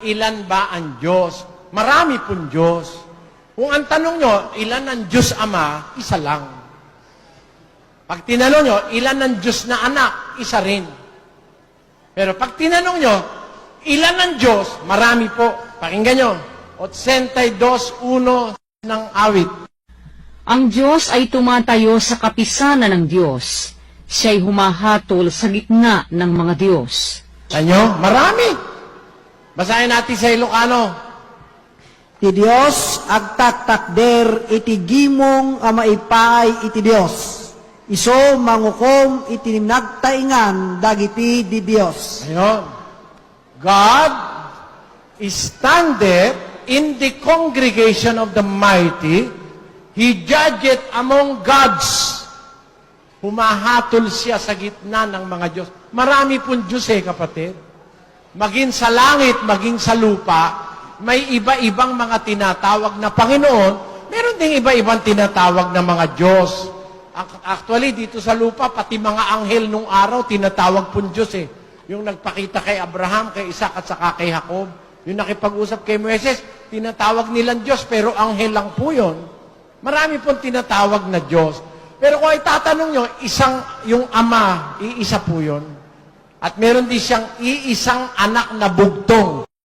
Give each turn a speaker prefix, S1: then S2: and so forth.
S1: Ilan ba ang Diyos? Marami pong Diyos. Kung ang tanong nyo, ilan ang Diyos Ama? Isa lang. Pag tinanong nyo, ilan ang Diyos na anak? Isa rin. Pero pag tinanong nyo, ilan ang Diyos? Marami po. Pakinggan nyo. 82.1 ng awit.
S2: Ang Diyos ay tumatayo sa kapisanan ng Diyos. Siya'y humahatol sa gitna ng mga Diyos.
S1: Tanyo, marami. Basahin natin sa Ilocano.
S3: Ti Dios agtaktakder iti gimong a maipay iti Dios. Iso mangukom iti nagtaingan dagiti di Dios.
S1: Ayun. God standeth in the congregation of the mighty. He judgeth among gods. Humahatol siya sa gitna ng mga Diyos. Marami pong Diyos eh, kapatid. Maging sa langit, maging sa lupa, may iba-ibang mga tinatawag na Panginoon, meron ding iba-ibang tinatawag na mga Diyos. Ac- Actually, dito sa lupa, pati mga anghel nung araw, tinatawag pong Diyos eh. Yung nagpakita kay Abraham, kay Isaac at saka kay Jacob. Yung nakipag-usap kay Moises, tinatawag nilang Diyos, pero anghel lang po yun. Marami pong tinatawag na Diyos. Pero kung itatanong nyo, isang, yung ama, iisa po yun. At meron din siyang iisang anak na bugtong.